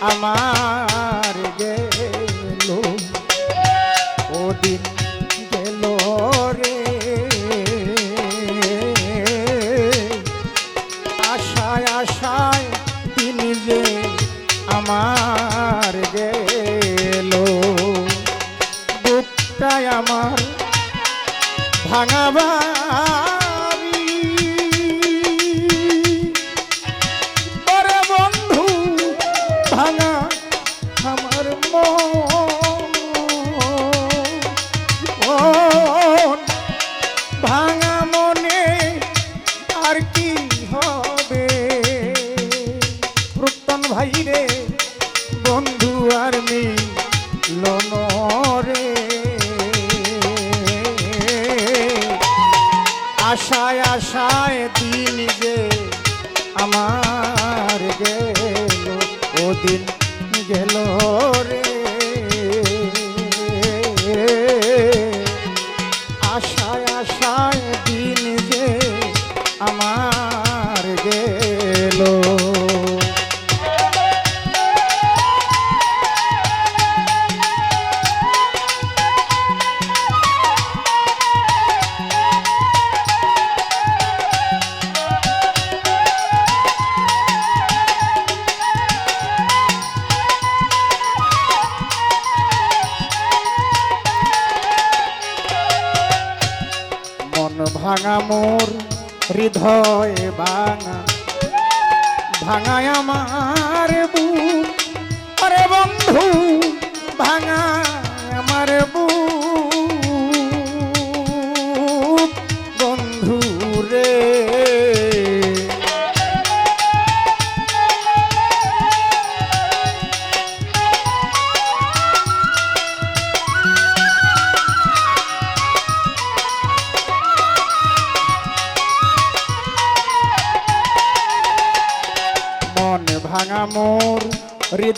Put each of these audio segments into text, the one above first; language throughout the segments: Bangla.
আমার গেল ওদিন গেল রে। আশায় আশায় দিন যে আমার গেল বুকটাই আমার ভাঙা আশায় আশায় দিন যে আমার গেল ও মোর হৃদয় ভাঙা ভাঙায় আমার বন্ধু ভাঙা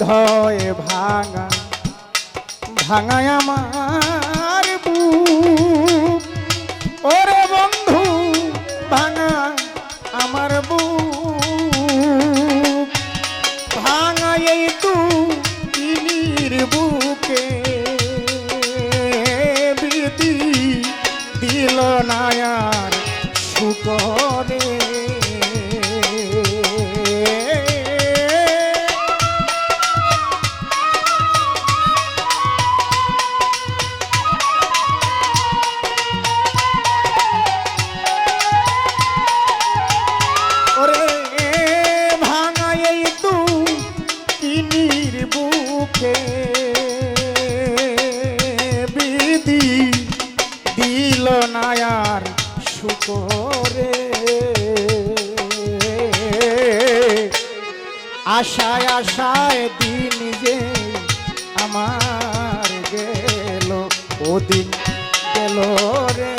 হৃদয় ভাঙা ভাঙায় আমার শুকরে আশায় আশায় দিন যে আমার গেল ও দিন গেল রে।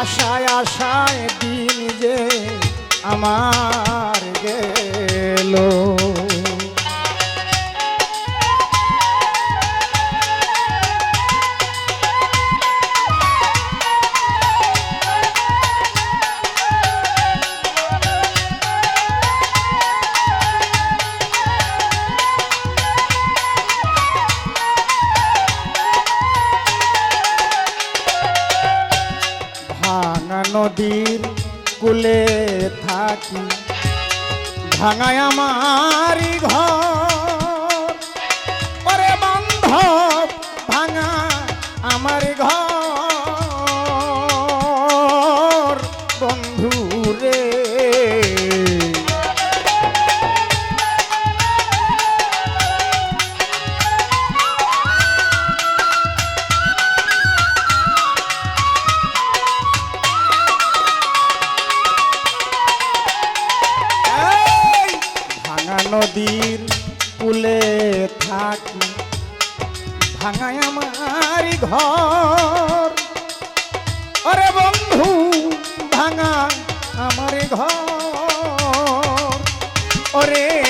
আশায় আশায় দিন যে আমার নদীর কুলে থাকি ভাঙায় আমার ঘর। কুলে থাকি ভাঙায় আমার ঘর। আরে বন্ধু ভাঙা আমার ঘর। ওরে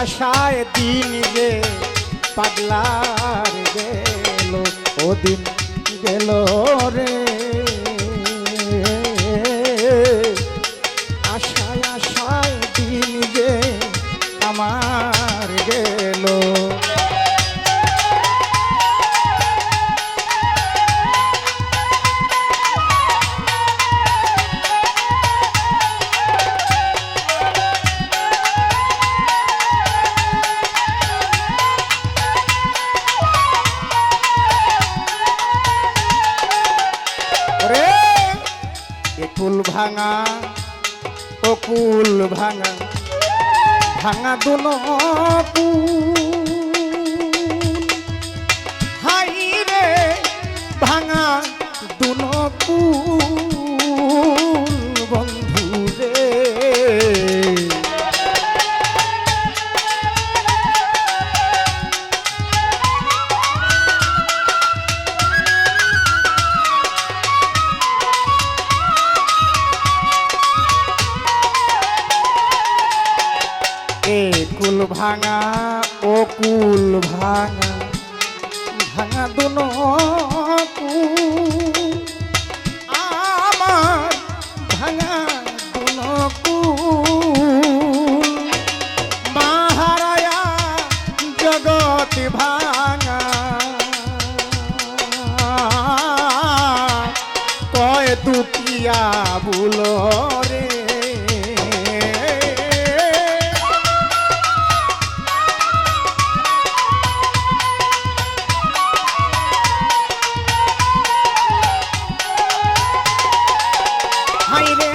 আশায় দিন যে পাগলার গেল ও দিন গেল রে। ভাঙা অকুল কুল ভাঙা ভাঙা দুন হাই রে ভাঙা কুল আমার ভাঙা ভাঙা। কয় দুটিয়া বুলো হাইরে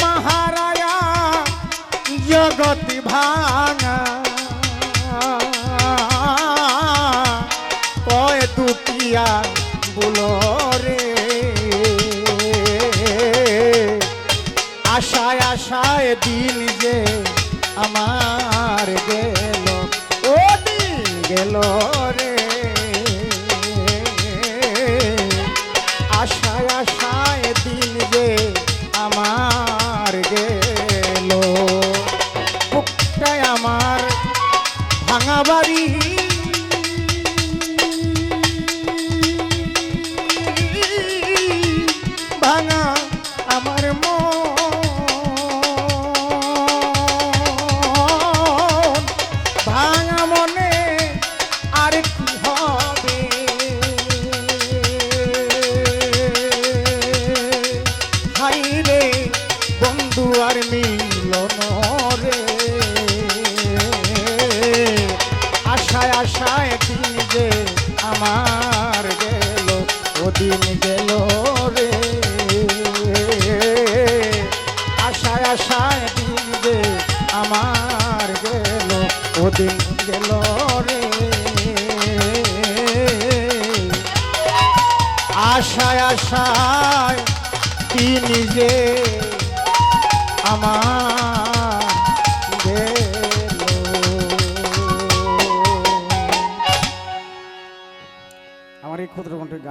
মহারায়া, জগৎ ভাঙা। কয় দুটিয়া বুলো রে। আশায় আশায় দিন যে আমার গেল, ও দিন গেল। আশায় দিন যে আমার গেল ও দিন গেল রে। আশায় আশায় দিন যে আমার গেল ও গেল রে। আশায় আশায় দিন যে আমার আমার ক্ষুদ্র কণ্ঠের গান